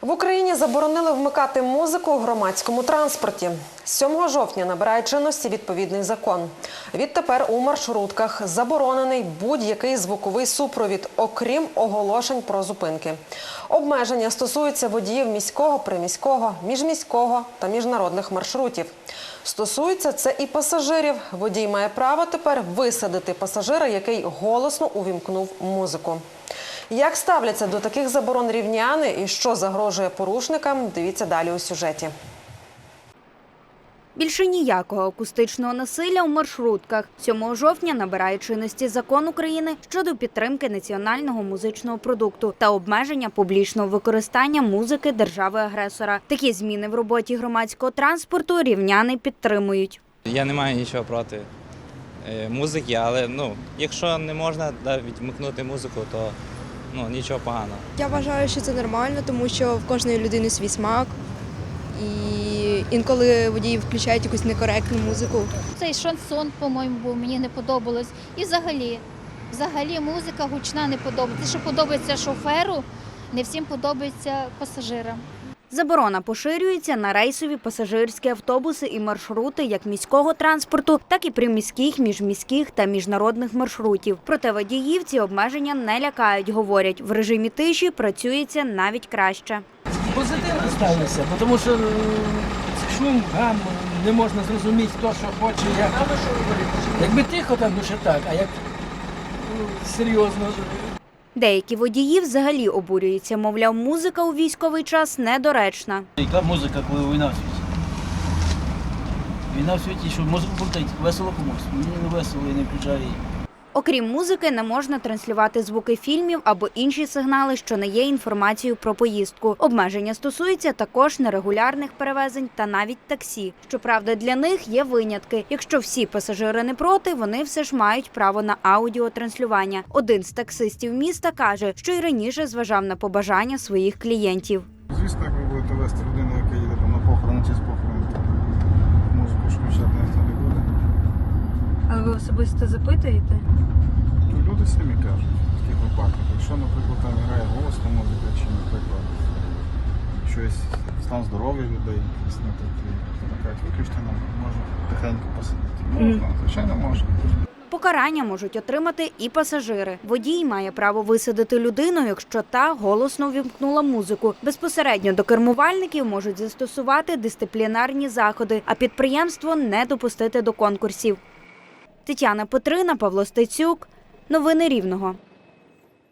В Україні заборонили вмикати музику у громадському транспорті. З 7 жовтня набирає чинності відповідний закон. Відтепер у маршрутках заборонений будь-який звуковий супровід, окрім оголошень про зупинки. Обмеження стосуються водіїв міського, приміського, міжміського та міжнародних маршрутів. Стосується це і пасажирів. Водій має право тепер висадити пасажира, який голосно увімкнув музику. Як ставляться до таких заборон рівняни і що загрожує порушникам? Дивіться далі у сюжеті. Більше ніякого акустичного насилля у маршрутках. 7 жовтня набирає чинності закон України щодо підтримки національного музичного продукту та обмеження публічного використання музики держави-агресора. Такі зміни в роботі громадського транспорту рівняни підтримують. Я не маю нічого проти е, музики, але ну, якщо не можна навіть вмикнути музику, то ну, нічого поганого. Я вважаю, що це нормально, тому що в кожної людини свій смак. І інколи водії включають якусь некоректну музику. Цей шансон, по-моєму, був, мені не подобалось. І взагалі, взагалі музика гучна не подобається. Те, що подобається шоферу, не всім подобається пасажирам. Заборона поширюється на рейсові пасажирські автобуси і маршрути як міського транспорту, так і приміських, міжміських та міжнародних маршрутів. Проте водіїв ці обмеження не лякають. Говорять, в режимі тиші працюється навіть краще. позитивно ставлюся, бо тому що шум, гам, не можна зрозуміти, хто що хоче, як. Якби тихо, так би ще так, а як ну, серйозно. Деякі водії взагалі обурюються, мовляв, музика у військовий час недоречна. Яка музика, коли війна в світі? Війна в світі, що музику крутить, весело комусь. Мені не весело, я не включаю її. Окрім музики, не можна транслювати звуки фільмів або інші сигнали, що не є інформацією про поїздку. Обмеження стосуються також нерегулярних перевезень та навіть таксі. Щоправда, для них є винятки. Якщо всі пасажири не проти, вони все ж мають право на аудіотранслювання. Один з таксистів міста каже, що й раніше зважав на побажання своїх клієнтів. Звісно, як ви будете вести людину, яка їде там на похорон чи з похорон, то музику ж включати ніхто не буде. Але ви особисто запитуєте? Ну, люди самі кажуть в таких випадках. Якщо, наприклад, там грає голосна музика, чи, наприклад, щось стан здоров'я людей, якісь кажуть, виключте нам, можна тихенько посидіти. Можна, звичайно, можна. Покарання можуть отримати і пасажири. Водій має право висадити людину, якщо та голосно вімкнула музику. Безпосередньо до кермувальників можуть застосувати дисциплінарні заходи, а підприємство не допустити до конкурсів. Тетяна Петрина, Павло Стецюк. Новини Рівного.